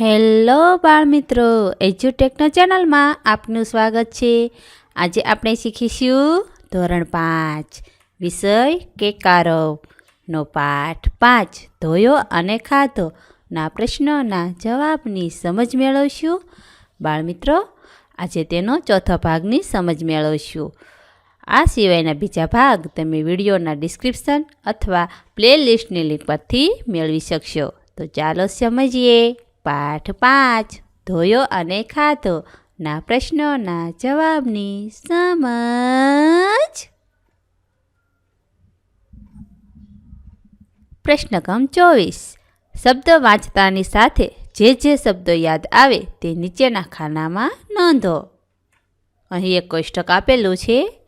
Hello બાળમિત્રો એજ્યુટેકનો ચેનલમાં આપનું સ્વાગત છે. આજે આપણે શીખીશું ધોરણ પાંચ, વિષય કેકારવનો પાઠ પાંચ, ધોયો અને ખાધો. ના પ્રશ્નોના જવાબની સમજ મેળવશું. બાળમિત્રો, આજે તેનો ચોથો ભાગની સમજ મેળવશું. આ સિવાયના બીજા ભાગ તમે વિડીયોના ડિસ્ક્રિપ્શન અથવા પ્લેલિસ્ટની લિંક પરથી મેળવી શકશો. તો ચાલો સમજીએ. પાઠ પાંચ, ધોયો અને ખાધો. ના પ્રશ્નોના જવાબની સમજ. પ્રશ્ન ક્રમ ચોવીસ. શબ્દ વાંચતાની સાથે જે જે શબ્દો યાદ આવે તે નીચેના ખાનામાં નોંધો. અહીં એક કોષ્ટક આપેલું છે.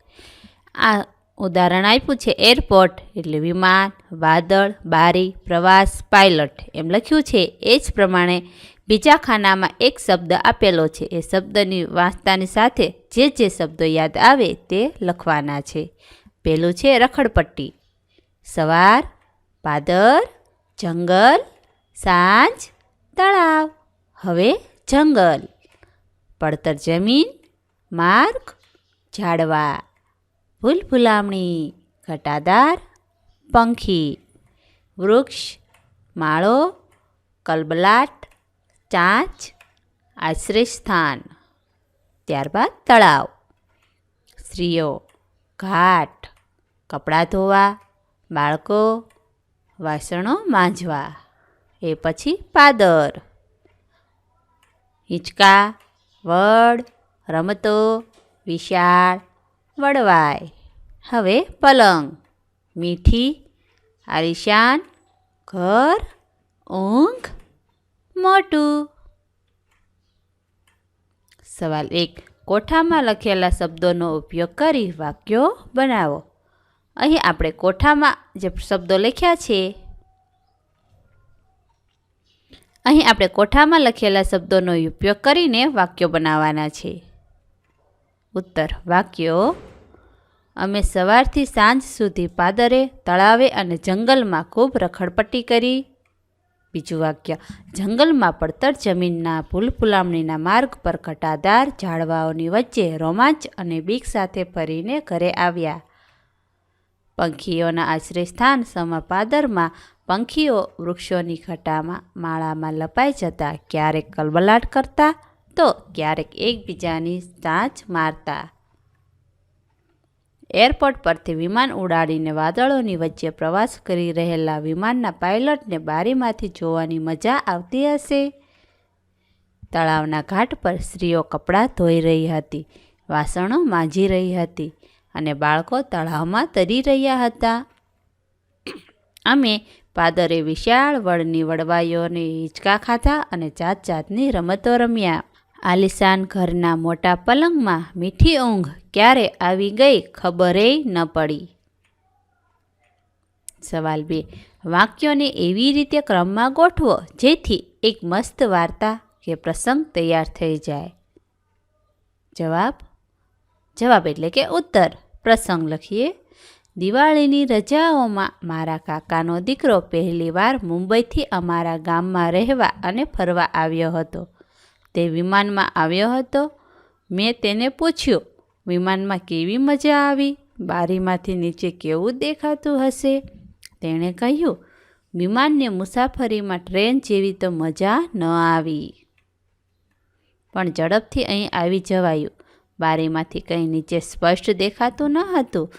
આ ઉદાહરણ આપ્યું છે, એરપોર્ટ એટલે વિમાન, વાદળ, બારી, પ્રવાસ, પાયલટ. એમ લખ્યું છે, એ જ પ્રમાણે બીજા ખાનામાં એક શબ્દ આપેલો છે. એ શબ્દની વાંચતાની સાથે જે જે શબ્દો યાદ આવે તે લખવાના છે. પહેલું છે, રખડપટ્ટી. સવાર, પાદર, જંગલ, સાંજ, તળાવ. હવે જંગલ. પડતર જમીન, માર્ગ, ઝાડવા. ફૂલ ફૂલામણી ઘટાદાર, પંખી, વૃક્ષ, માળો, કલબલાટ, ચાંચ, આશ્રયસ્થાન. ત્યારબાદ તળાવ. સ્ત્રીઓ, ઘાટ, કપડાં ધોવા, બાળકો, વાસણો માંજવા. એ પછી પાદર. હિંચકા, વડ, રમતો, વિશાળ વડવાય હવે પલંગ. મીઠી, આલિશાન, ઘર, ઊંઘ, મોટું. સવાલ એક. કોઠામાં લખેલા શબ્દોનો ઉપયોગ કરી વાક્યો બનાવો. અહીં આપણે કોઠામાં જે શબ્દો લખ્યા છે, અહીં આપણે કોઠામાં લખેલા શબ્દોનો ઉપયોગ કરીને વાક્યો બનાવવાના છે. ઉત્તર, વાક્યો, અમે સવારથી સાંજ સુધી પાદરે, તળાવે અને જંગલમાં ખૂબ રખડપટ્ટી કરી. બીજું વાક્ય, જંગલમાં પડતર જમીનના ફૂલ ફૂલામણીના માર્ગ પર ઘટાદાર ઝાડવાઓની વચ્ચે રોમાંચ અને બીક સાથે ફરીને ઘરે આવ્યા. પંખીઓના આશ્રયસ્થાન સમા પાદરમાં પંખીઓ વૃક્ષોની ખટામાં માળામાં લપાઈ જતા ક્યારેક કલબલાટ કરતા તો ક્યારેક એકબીજાની સાંચ મારતા. એરપોર્ટ પરથી વિમાન ઉડાડીને વાદળોની વચ્ચે પ્રવાસ કરી રહેલા વિમાનના પાયલટને બારીમાંથી જોવાની મજા આવતી હશે? તળાવના ઘાટ પર સ્ત્રીઓ કપડાં ધોઈ રહી હતી, વાસણો માંજી રહી હતી અને બાળકો તળાવમાં તરી રહ્યા હતા. અમે પાદરે વિશાળ વળની વડવાઈઓને હિંચકા ખાધા અને જાત જાતની રમતો રમ્યા. આલિશાન ઘરના મોટા પલંગમાં મીઠી ઊંઘ ક્યારે આવી ગઈ ખબરે ન પડી. સવાલ બે. વાક્યોને એવી રીતે ક્રમમાં ગોઠવો જેથી એક મસ્ત વાર્તા કે પ્રસંગ તૈયાર થઈ જાય. જવાબ? જવાબ એટલે કે ઉત્તર. પ્રસંગ લખીએ. દિવાળીની રજાઓમાં મારા કાકાનો દીકરો પહેલીવાર મુંબઈથી અમારા ગામમાં રહેવા અને ફરવા આવ્યો હતો. તે વિમાનમાં આવ્યો હતો. મેં તેને પૂછ્યું, વિમાનમાં કેવી મજા આવી? બારીમાંથી નીચે કેવું દેખાતું હશે? તેણે કહ્યું, વિમાનને મુસાફરીમાં ટ્રેન જેવી તો મજા ન આવી. પણ ઝડપથી અહીં આવી જવાયું. બારીમાંથી કંઈ નીચે સ્પષ્ટ દેખાતું ન હતું.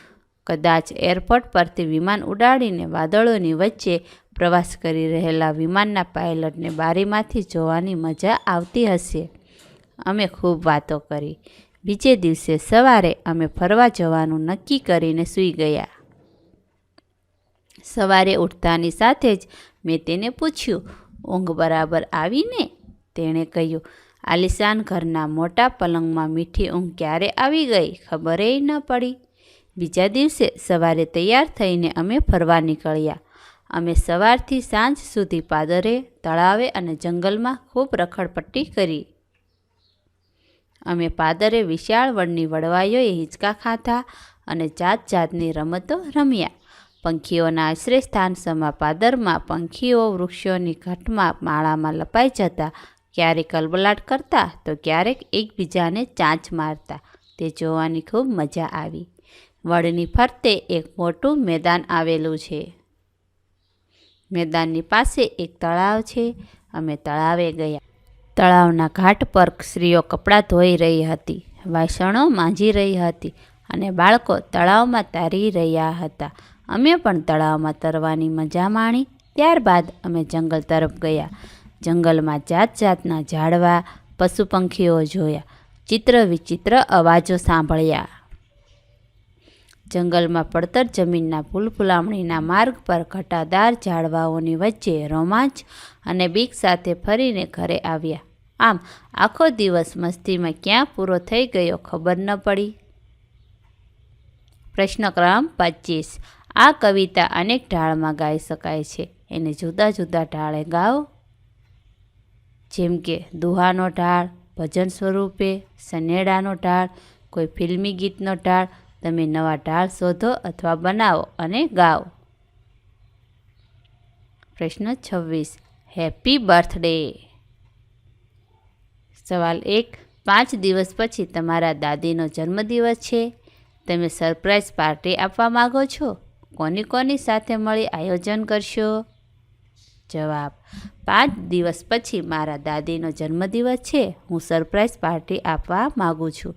કદાચ એરપોર્ટ પરથી વિમાન ઉડાડીને વાદળોની વચ્ચે પ્રવાસ કરી રહેલા વિમાનના પાયલટને બારીમાંથી જોવાની મજા આવતી હશે. અમે ખૂબ વાતો કરી. બીજે દિવસે સવારે અમે ફરવા જવાનું નક્કી કરીને સૂઈ ગયા. સવારે ઉઠતાની સાથે જ મેં તેને પૂછ્યું, ઊંઘ બરાબર આવીને? તેણે કહ્યું, આલિશાન ઘરના મોટા પલંગમાં મીઠી ઊંઘ ક્યારે આવી ગઈ? ખબરેય ન પડી. બીજા દિવસે સવારે તૈયાર થઈને અમે ફરવા નીકળ્યા. અમે સવારથી સાંજ સુધી પાદરે, તળાવે અને જંગલમાં ખૂબ રખડપટ્ટી કરી. અમે પાદરે વિશાળ વડની વડવાઈઓએ હિંચકા ખાધા અને જાત જાતની રમતો રમ્યા. પંખીઓના આશ્રયસ્થાન સમા પાદરમાં પંખીઓ વૃક્ષોની ઘટમાં માળામાં લપાઈ જતા, ક્યારેક અલબલાટ કરતા તો ક્યારેક એકબીજાને ચાંચ મારતા. તે જોવાની ખૂબ મજા આવી. વડની ફરતે એક મોટું મેદાન આવેલું છે. મેદાનની પાસે એક તળાવ છે. અમે તળાવે ગયા. તળાવના ઘાટ પર સ્ત્રીઓ કપડાં ધોઈ રહી હતી, વાસણો માંજી રહી હતી અને બાળકો તળાવમાં તરી રહ્યા હતા. અમે પણ તળાવમાં તરવાની મજા માણી. ત્યારબાદ અમે જંગલ તરફ ગયા. જંગલમાં જાત જાતના ઝાડવા પશુ પંખીઓ જોયા. ચિત્ર વિચિત્ર અવાજો સાંભળ્યા. જંગલમાં પડતર જમીનના ફૂલફુલામણીના માર્ગ પર ઘટાદાર ઝાડવાઓની વચ્ચે રોમાંચ અને બીક સાથે ફરીને ઘરે આવ્યા. આમ, આખો દિવસ મસ્તીમાં ક્યાં પૂરો થઈ ગયો ખબર ન પડી. પ્રશ્ન ક્રમ પચીસ. આ કવિતા અનેક ઢાળમાં ગાઈ શકાય છે. એને જુદા જુદા ઢાળે ગાઓ. જેમ કે, દુહાનો ઢાળ, ભજન સ્વરૂપે, સનેડાનો ઢાળ, કોઈ ફિલ્મી ગીતનો ઢાળ તમે નવા ઢાળ શોધો અથવા બનાવો અને ગાઓ. પ્રશ્ન છવ્વીસ. હેપી બર્થડે સવાલ એક. પાંચ દિવસ પછી તમારા દાદીનો જન્મદિવસ છે. તમે સરપ્રાઈઝ પાર્ટી આપવા માગો છો? કોની કોની સાથે મળી આયોજન કરશો? જવાબ. પાંચ દિવસ પછી મારા દાદીનો જન્મદિવસ છે. હું સરપ્રાઈઝ પાર્ટી આપવા માગું છું.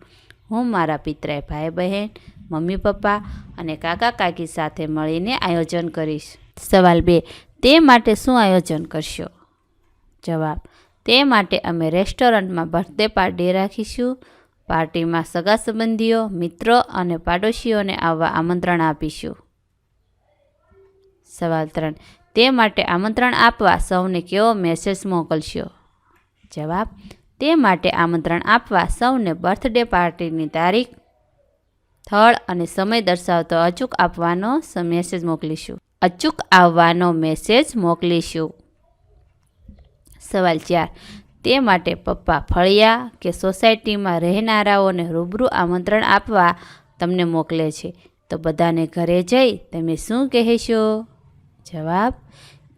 હું મારા પિતરાય ભાઈ બહેન મમ્મી, પપ્પા અને કાકા, કાકી સાથે મળીને આયોજન કરીશ. સવાલ બે, તે માટે શું આયોજન કરશો? જવાબ, તે માટે અમે રેસ્ટોરન્ટમાં બર્થડે પાર્ટી રાખીશું. પાર્ટીમાં સગા સંબંધીઓ, મિત્રો અને પાડોશીઓને આવવા આમંત્રણ આપીશું. સવાલ ત્રણ, તે માટે આમંત્રણ આપવા સૌને કેવો મેસેજ મોકલશો? જવાબ, તે માટે આમંત્રણ આપવા સૌને બર્થડે પાર્ટીની તારીખ સ્થળ અને સમય દર્શાવતો અચૂક આપવાનો મેસેજ મોકલીશું. અચૂક આવવાનો મેસેજ મોકલીશું. સવાલ ચાર. તે માટે પપ્પા ફળિયા કે સોસાયટીમાં રહેનારાઓને રૂબરૂ આમંત્રણ આપવા તમને મોકલે છે. તો બધાને ઘરે જઈ તમે શું કહેશો? જવાબ.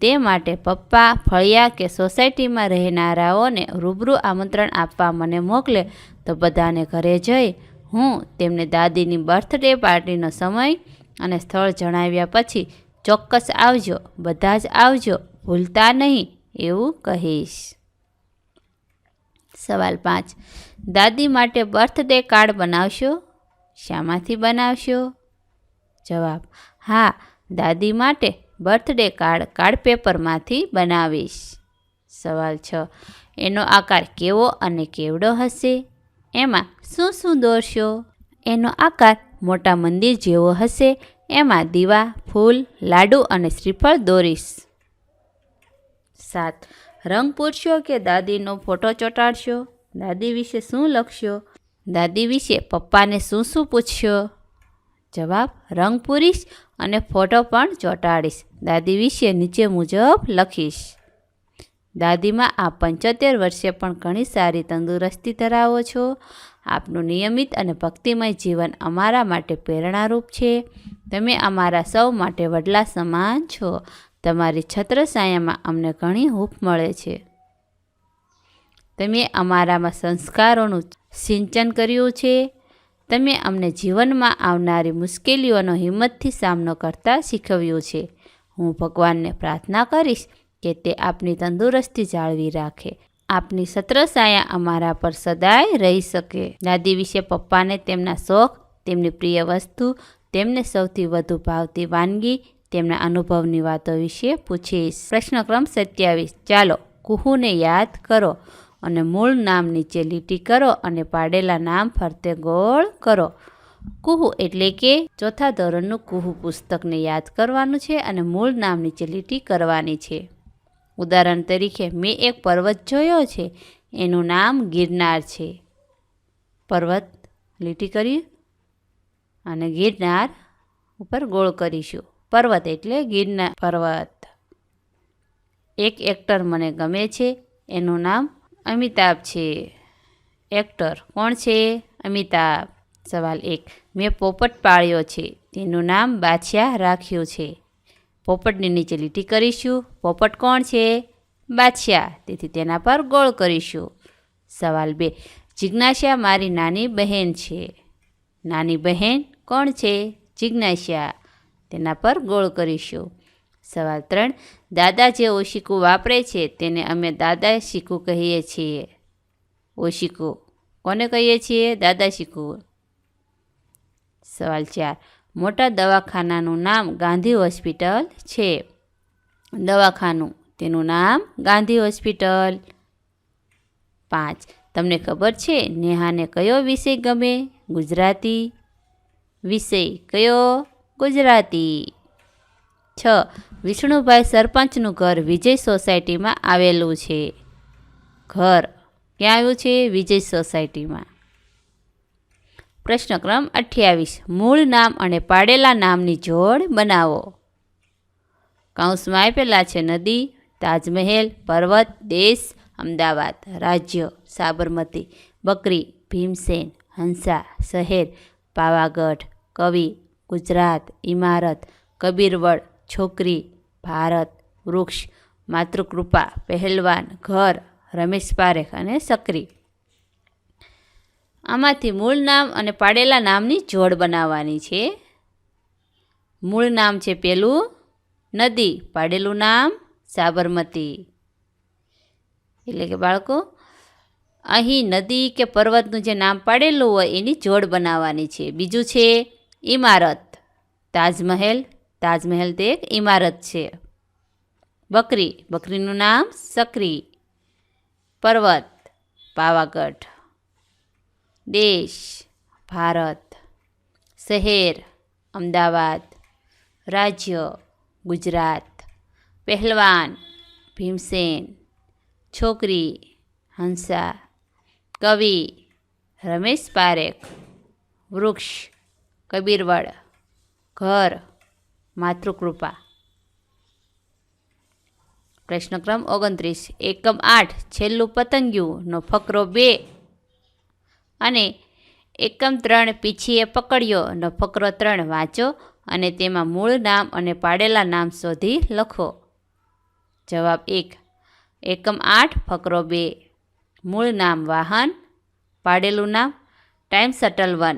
તે માટે પપ્પા ફળિયા કે સોસાયટીમાં રહેનારાઓને રૂબરૂ આમંત્રણ આપવા મને મોકલે તો બધાને ઘરે જઈ હું તેમને દાદીની બર્થડે પાર્ટીનો સમય અને સ્થળ જણાવ્યા પછી ચોક્કસ આવજો, બધા જ આવજો, ભૂલતા નહીં એવું કહીશ. સવાલ પાંચ. દાદી માટે બર્થડે કાર્ડ બનાવશો? શામાંથી બનાવશો? જવાબ. હા, દાદી માટે બર્થડે કાર્ડ કાર્ડ પેપરમાંથી બનાવીશ. સવાલ છ. એનો આકાર કેવો અને કેવડો હશે? એમાં શું શું દોરશો? એનો આકાર મોટા મંદિર જેવો હશે. એમાં દીવા, ફૂલ, લાડુ અને શ્રીફળ દોરીશ. સાત. રંગ પૂરશો કે દાદીનો ફોટો ચોંટાડશો? દાદી વિશે શું લખશો? દાદી વિશે પપ્પાને શું શું પૂછશો? જવાબ, રંગ પૂરીશ અને ફોટો પણ ચોંટાડીશ. દાદી વિશે નીચે મુજબ લખીશ. દાદીમાં આ પંચોતેર વર્ષે પણ ઘણી સારી તંદુરસ્તી ધરાવો છો. આપનું નિયમિત અને ભક્તિમય જીવન અમારા માટે પ્રેરણારૂપ છે. તમે અમારા સૌ માટે વડલા સમાન છો. તમારી છત્રછાયામાં અમને ઘણી હૂફ મળે છે. તમે અમારામાં સંસ્કારોનું સિંચન કર્યું છે. તમે અમને જીવનમાં આવનારી મુશ્કેલીઓનો હિંમતથી સામનો કરતા શીખવ્યું છે. હું ભગવાનને પ્રાર્થના કરીશ કે તે આપની તંદુરસ્તી જાળવી રાખે. આપની સત્રસાયા અમારા પર સદાય રહી શકે. દાદી વિશે પપ્પાને તેમના શોખ, તેમની પ્રિય વસ્તુ, તેમને સૌથી વધુ ભાવતી વાનગી, તેમના અનુભવની વાતો વિશે પૂછીશ. પ્રશ્નક્રમ સત્યાવીસ. ચાલો, કુહુને યાદ કરો અને મૂળ નામ નીચે લીટી કરો અને પાડેલા નામ ફરતે ગોળ કરો. કુહુ એટલે કે ચોથા ધોરણનું કુહુ પુસ્તકને યાદ કરવાનું છે અને મૂળ નામ નીચે લીટી કરવાની છે. ઉદાહરણ તરીકે, મેં એક પર્વત જોયો છે. એનું નામ ગિરનાર છે. પર્વત લીટી કરી અને ગિરનાર ઉપર ગોળ કરીશું. પર્વત એટલે ગિરનાર પર્વત. એક એક્ટર મને ગમે છે. એનું નામ અમિતાભ છે. એક્ટર કોણ છે? અમિતાભ. સવાલ એક. મેં પોપટ પાળ્યો છે. તેનું નામ બાદશાહ રાખ્યું છે. પોપટની નીચે લીટી કરીશું. પોપટ કોણ છે? બાદશાહ. તેથી તેના પર ગોળ કરીશું. સવાલ બે. જિજ્ઞાસા મારી નાની બહેન છે. નાની બહેન કોણ છે? જિજ્ઞાસા. તેના પર ગોળ કરીશું. સવાલ ત્રણ. દાદા જે ઓશિકું વાપરે છે તેને અમે દાદા શીખું કહીએ છીએ. ઓશિકું. કોને કહીએ છીએ? દાદા શીખું સવાલ ચાર. મોટા દવાખાનાનું નામ ગાંધી હોસ્પિટલ છે. દવાખાનું, તેનું નામ ગાંધી હોસ્પિટલ. પાંચ, તમને ખબર છે નેહાને કયો વિષય ગમે? ગુજરાતી. વિષય કયો? ગુજરાતી. છ, વિષ્ણુભાઈ સરપંચનું ઘર વિજય સોસાયટીમાં આવેલું છે. ઘર ક્યાં આવ્યું છે? વિજય સોસાયટીમાં. પ્રશ્ન ક્રમ અઠ્યાવીસ. મૂળ નામ અને પાડેલા નામની જોડ બનાવો. કૌંસમાં આપેલા છે નદી, તાજમહેલ, પર્વત, દેશ, અમદાવાદ, રાજ્ય, સાબરમતી, બકરી, ભીમસેન, હંસા, શહેર, પાવાગઢ, કવિ, ગુજરાત, ઇમારત, કબીરવડ, છોકરી, ભારત, વૃક્ષ, માતૃકૃપા, પહેલવાન, ઘર, રમેશ પારેખ અને સક્રી. આમાંથી મૂળ નામ અને પાડેલા નામની જોડ બનાવવાની છે. મૂળ નામ છે પેલું નદી, પાડેલું નામ સાબરમતી. એટલે કે બાળકો, અહીં નદી કે પર્વતનું જે નામ પાડેલું હોય એની જોડ બનાવવાની છે. બીજું છે ઇમારત તાજમહેલ તાજમહેલ તે એક ઇમારત છે. બકરી, બકરીનું નામ સકરી. પર્વત, પાવાગઢ. દેશ, ભારત, શહેર, અમદાવાદ, રાજ્ય, ગુજરાત, પહેલવાન, ભીમસેન, છોકરી, હંસા, કવિ, રમેશ પારેખ, વૃક્ષ, કબીરવડ, ઘર, માતૃકૃપા. પ્રશ્નક્રમ ઓગણત્રીસ, એકમ આઠ, છેલ્લું પતંગિયુંનો ફકરો બે. અને એકમ ત્રણ પીછીએ પકડ્યોનો ફકરો ત્રણ વાંચો અને તેમાં મૂળ નામ અને પાડેલા નામ શોધી લખો. જવાબ એક. એકમ આઠ, ફકરો બે. મૂળ નામ વાહન, પાડેલું નામ, ટાઈમ શટલ વન,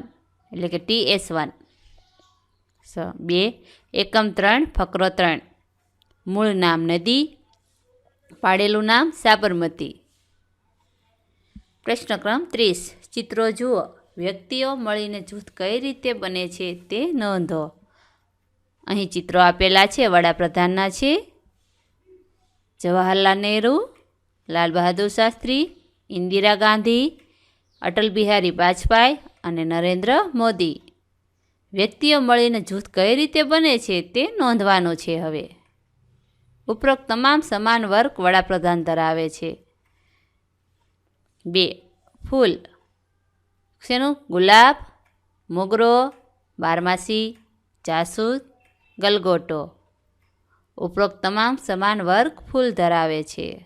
એટલે કે ટી એસ વન. બે. એકમ ત્રણ, ફકરો ત્રણ. મૂળ નામ નદી, પાડેલું નામ સાબરમતી. પ્રશ્નક્રમ ત્રીસ. ચિત્રો જુઓ. વ્યક્તિઓ મળીને જૂથ કઈ રીતે બને છે તે નોંધો. અહીં ચિત્રો આપેલા છે. વડાપ્રધાનના છે. જવાહરલાલ નહેરુ, લાલ બહાદુર શાસ્ત્રી, ઇન્દિરા ગાંધી, અટલ બિહારી વાજપેયી અને નરેન્દ્ર મોદી. વ્યક્તિઓ મળીને જૂથ કઈ રીતે બને છે તે નોંધવાનું છે હવે. ઉપરોક્ત તમામ સમાન વર્ગ વડાપ્રધાન ધરાવે છે. બે, ફૂલ શેનું? ગુલાબ, મોગરો, બારમાસી, જાસૂદ, ગલગોટો. ઉપરોક્ત તમામ સમાન વર્ગ ફૂલ ધરાવે છે.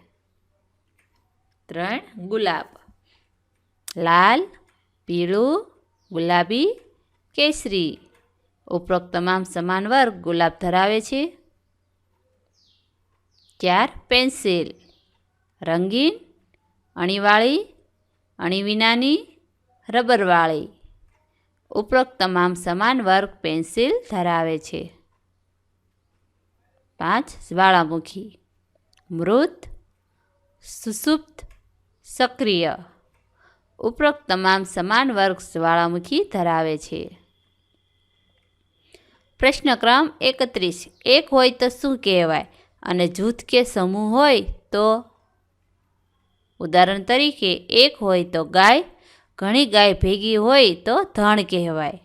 ત્રણ, ગુલાબ. લાલ, પીળું, ગુલાબી, કેસરી. ઉપરોક્ત તમામ સમાન વર્ગ ગુલાબ ધરાવે છે. ચાર, પેન્સિલ. રંગીન, અણીવાળી અણી વિનાની રબરવાળી. ઉપરોક્ત તમામ સમાન વર્ગ પેન્સિલ ધરાવે છે. પાંચ જ્વાળામુખી. મૃત, સુસુપ્ત, સક્રિય. ઉપરોક્ત તમામ સમાન વર્ગ જ્વાળામુખી ધરાવે છે. પ્રશ્ન ક્રમ એકત્રીસ. એક હોય તો શું કહેવાય? અને જૂથ કે સમૂહ હોય તો? ઉદાહરણ તરીકે, એક હોય તો ગાય ઘણી ગાય ભેગી હોય તો ધણ કહેવાય.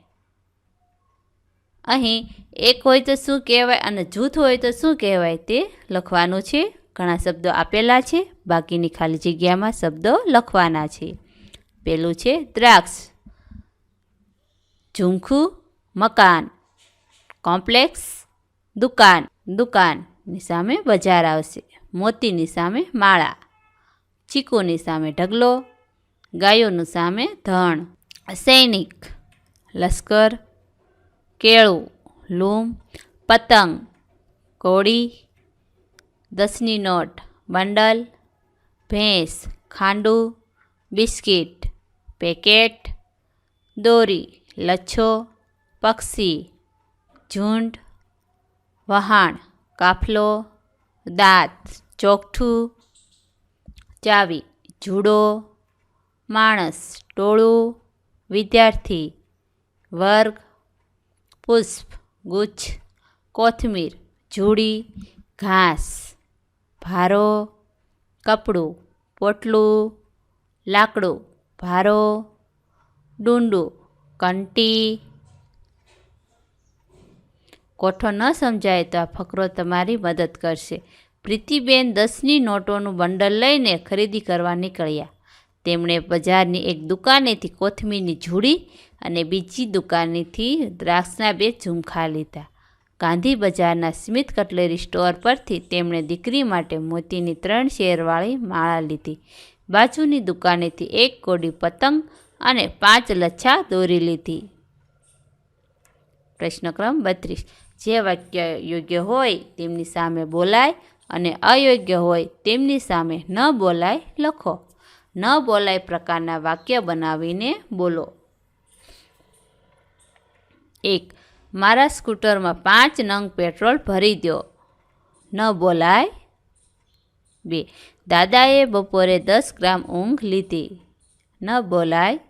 અહીં એક હોય તો શું કહેવાય અને જૂથ હોય તો શું કહેવાય તે લખવાનું છે. ઘણા શબ્દો આપેલા છે, બાકીની ખાલી જગ્યામાં શબ્દો લખવાના છે. પેલું છે દ્રાક્ષ, ઝુમખું, મકાન, કોમ્પ્લેક્સ, દુકાન, દુકાનની સામે બજાર આવશે, મોતીની સામે માળા, ચીકુની સામે ઢગલો ગાયોનું સામે ધણ, સૈનિક, લશ્કર, કેળું, લૂમ, પતંગ, કોળી, દસની નોટ, બંડલ, ભેંસ, ખાંડુ, બિસ્કિટ, પેકેટ, દોરી, લચ્છો, પક્ષી, ઝુંડ, વહાણ, કાફલો, દાંત ચોકઠું ચાવી, જુડો માણસ, ટોળું, વિદ્યાર્થી, વર્ગ, પુષ્પ, ગુચ્છ, કોથમીર, જુડી, ઘાસ, ભારો, કપડું, પોટલું, લાકડું, ભારો, ડુંડું, કંટી. કોઠો ન સમજાય તો આ ફકરો તમારી મદદ કરશે. પ્રીતિબેન દસની નોટોનું બંડલ લઈને ખરીદી કરવા નીકળ્યા. તેમણે બજારની એક દુકાનેથી કોથમીરની ઝૂડી અને બીજી દુકાનેથી દ્રાક્ષના બે ઝુમખા લીધા. ગાંધી બજારના સ્મિત કટલેરી સ્ટોર પરથી તેમણે દીકરી માટે મોતીની ત્રણ શેરવાળી માળા લીધી. બાજુની દુકાનેથી એક કોડી પતંગ અને પાંચ લચ્છા દોરી લીધી. પ્રશ્નક્રમ બત્રીસ. જે વાક્ય યોગ્ય હોય તેમની સામે બોલાય અને અયોગ્ય હોય તેમની સામે ન બોલાય લખો. ન બોલાય પ્રકારના વાક્ય બનાવીને બોલો. એક, મારા સ્કૂટરમાં પાંચ નંગ પેટ્રોલ ભરી દો ન બોલાય. બે, દાદાએ બપોરે દસ ગ્રામ ઊંઘ લીધી. ન બોલાય.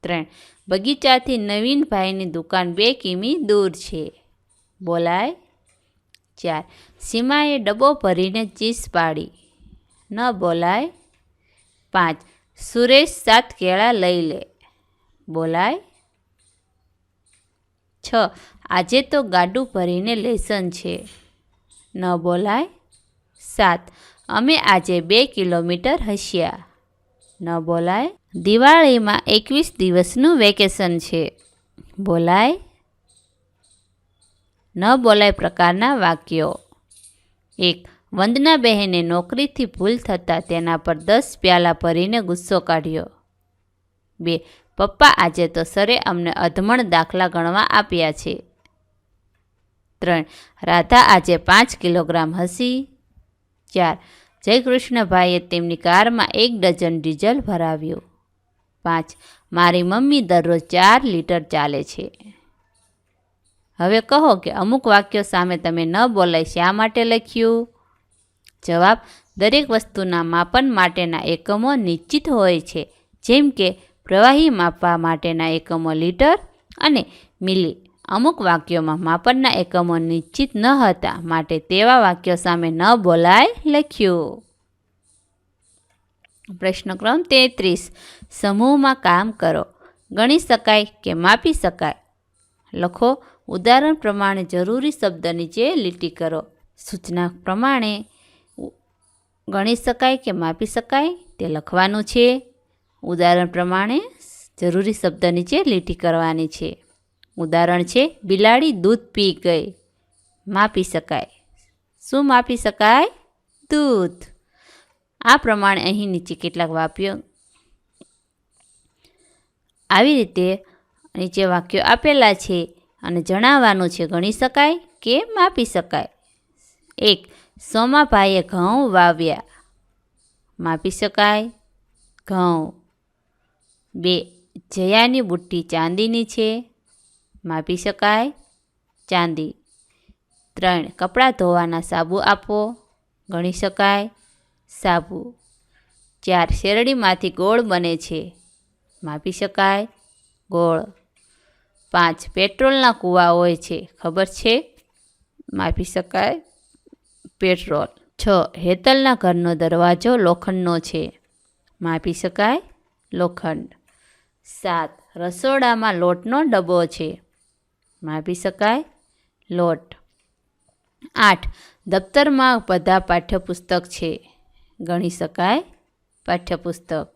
ત્રણ, બગીચાથી નવીનભાઈની દુકાન બે કિમી દૂર છે. બોલાય. ચાર, સીમાએ ડબ્બો ભરીને ચીસ પાડી. ન બોલાય. પાંચ. સુરેશ સાત કેળા લઈ લે. બોલાય. છ. આજે તો ગાડું ભરીને લેસન છે. ન બોલાય. સાત. અમે આજે બે કિલોમીટર હસ્યા. ન બોલાય. દિવાળીમાં એકવીસ દિવસનું વેકેશન છે. બોલાય. ન બોલાય પ્રકારના વાક્યો. એક. વંદના બહેને નોકરીથી ભૂલ થતાં તેના પર દસ પ્યાલા ભરીને ગુસ્સો કાઢ્યો. બે, પપ્પા આજે તો સરે અમને અધમણ દાખલા ગણવા આપ્યા છે. ત્રણ, રાધા આજે પાંચ કિલોગ્રામ હસી. ચાર, જયકૃષ્ણભાઈએ તેમની કારમાં એક ડઝન ડીઝલ ભરાવ્યું. પાંચ, મારી મમ્મી દરરોજ ચાર લીટર ચાલે છે. હવે કહો કે અમુક વાક્યો સામે તમે ન બોલાય શા માટે લખ્યું? જવાબ દરેક વસ્તુના માપન માટેના એકમો નિશ્ચિત હોય છે. જેમ કે પ્રવાહી માપવા માટેના એકમો લીટર અને મિલી. અમુક વાક્યોમાં માપનના એકમો નિશ્ચિત ન હતા માટે તેવા વાક્યો સામે ન બોલાય લખ્યું. પ્રશ્ન ક્રમ તેત્રીસ. સમૂહમાં કામ કરો. ગણી શકાય કે માપી શકાય. લખો. ઉદાહરણ પ્રમાણે જરૂરી શબ્દ નીચે લીટી કરો. સૂચના પ્રમાણે ગણી શકાય કે માપી શકાય તે લખવાનું છે. ઉદાહરણ પ્રમાણે જરૂરી શબ્દ નીચે લીટી કરવાની છે. ઉદાહરણ છે, બિલાડી દૂધ પી ગઈ. માપી શકાય. શું માપી શકાય? દૂધ. આ પ્રમાણે અહીં નીચે કેટલાક વાક્યો આવી રીતે નીચે વાક્યો આપેલા છે અને જણાવવાનું છે, ગણી શકાય કે માપી શકાય. એક સોમાભાઈએ ઘઉં વાવ્યા. માપી શકાય? ઘઉં. બે, જયાની બુટ્ટી ચાંદીની છે? માપી શકાય? ચાંદી. ત્રણ, કપડાં ધોવાના સાબુ આપો? ગણી શકાય? સાબુ. ચાર, શેરડીમાંથી ગોળ બને છે? માપી શકાય? ગોળ. પાંચ, પેટ્રોલના કૂવા હોય છે? ખબર છે? માપી શકાય? પેટ્રોલ. છ, હેતલના ઘરનો દરવાજો લોખંડનો છે. માપી શકાય? લોખંડ. સાત, રસોડામાં લોટનો ડબ્બો છે. માપી શકાય? લોટ. આઠ, દફતરમાં બધા પાઠ્યપુસ્તક છે. ગણી શકાય? પાઠ્યપુસ્તક.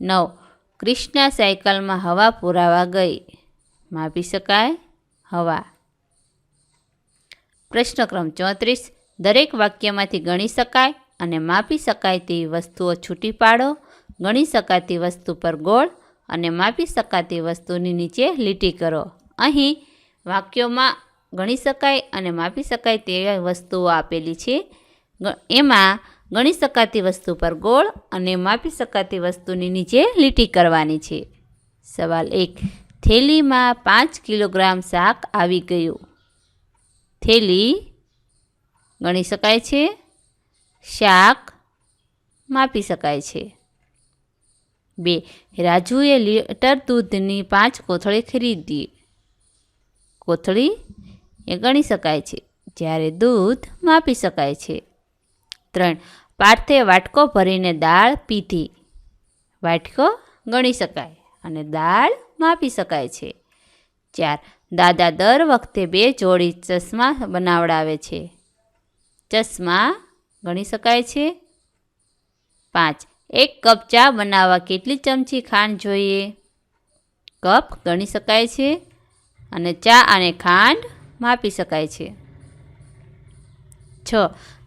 નવ ક્રિષ્ના સાયકલમાં હવા પુરાવા ગઈ. માપી શકાય? હવા. પ્રશ્નક્રમ ચોત્રીસ દરેક વાક્યમાંથી ગણી શકાય અને માપી શકાય તેવી વસ્તુઓ છૂટી પાડો, ગણી શકાતી વસ્તુ પર ગોળ અને માપી શકાતી વસ્તુની નીચે લીટી કરો. અહીં વાક્યોમાં ગણી શકાય અને માપી શકાય તેવી વસ્તુઓ આપેલી છે. એમાં ગણી શકાતી વસ્તુ પર ગોળ અને માપી શકાતી વસ્તુની નીચે લીટી કરવાની છે. સવાલ એક, થેલીમાં પાંચ કિલોગ્રામ શાક આવી ગયું. થેલી ગણી શકાય છે. શાક માપી શકાય છે. બે, રાજુએ લીટર દૂધની પાંચ કોથળી ખરીદી. કોથળી એ ગણી શકાય છે, જ્યારે દૂધ માપી શકાય છે. ત્રણ પાર્થે વાટકો ભરીને દાળ પીધી. વાટકો ગણી શકાય અને દાળ માપી શકાય છે. ચાર, દાદા દર વખતે બે જોડી ચશ્મા બનાવડાવે છે. ચશ્મા ગણી શકાય છે. પાંચ, એક કપ ચા બનાવવા કેટલી ચમચી ખાંડ જોઈએ? કપ ગણી શકાય છે અને ચા અને ખાંડ માપી શકાય છે. છ,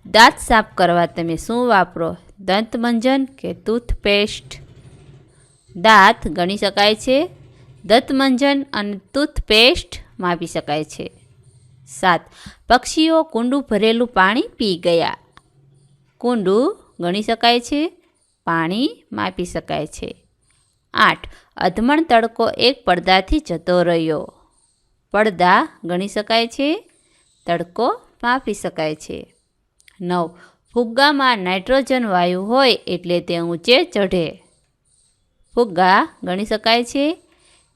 દાંત સાફ કરવા તમે શું વાપરો? દંતમંજન કે ટૂથપેસ્ટ? દાંત ગણી શકાય છે. દંતમંજન અને ટૂથપેસ્ટ માપી શકાય છે. સાત. પક્ષીઓ કુંડું ભરેલું પાણી પી ગયા. કુંડું ગણી શકાય છે? પાણી માપી શકાય છે. આઠ. અધમણ તડકો એક પડદાથી જતો રહ્યો. પડદા ગણી શકાય છે? તડકો માપી શકાય છે. નવ. ફુગ્ગામાં નાઇટ્રોજન વાયુ હોય એટલે તે ઊંચે ચઢે. ફુગ્ગા ગણી શકાય છે?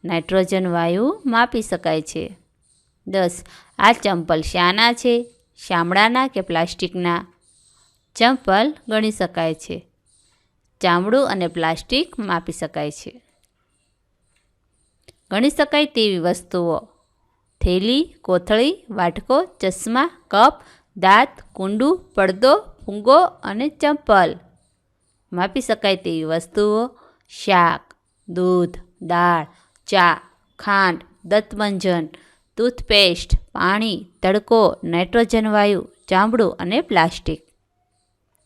નાઇટ્રોજન વાયુ માપી શકાય છે. દસ. આ ચંપલ શાના છે? ચામડાના કે પ્લાસ્ટિકના? ચંપલ ગણી શકાય છે. ચામડું અને પ્લાસ્ટિક માપી શકાય છે. ગણી શકાય તેવી વસ્તુઓ. થેલી, કોથળી, વાટકો, ચશ્મા, કપ, દાંત, કુંડું, પડદો ફૂંગો અને ચંપલ. માપી શકાય તેવી વસ્તુઓ. શાક, દૂધ, દાળ, ચા, ખાંડ દંતમંજન ટૂથપેસ્ટ, પાણી, તડકો, નાઇટ્રોજન વાયુ, ચામડું અને પ્લાસ્ટિક.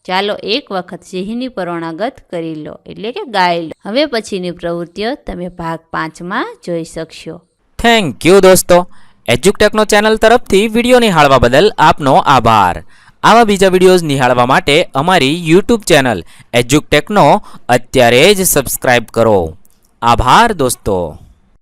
ચાલો એક વખત સિંહની પરોણાગત કરી લો, એટલે કે ગાઈ લો. હવે પછીની પ્રવૃત્તિઓ તમે ભાગ પાંચમાં જોઈ શકશો. થેન્ક યુ દોસ્તો. એજ્યુકટેકનો ચેનલ તરફથી વીડિયો નિહાળવા બદલ આપનો આભાર. આવા બીજા વિડીયોઝ નિહાળવા માટે અમારી યુટ્યુબ ચેનલ એજ્યુકટેકનો અત્યારે જ સબસ્ક્રાઇબ કરો. આભાર દોસ્તો.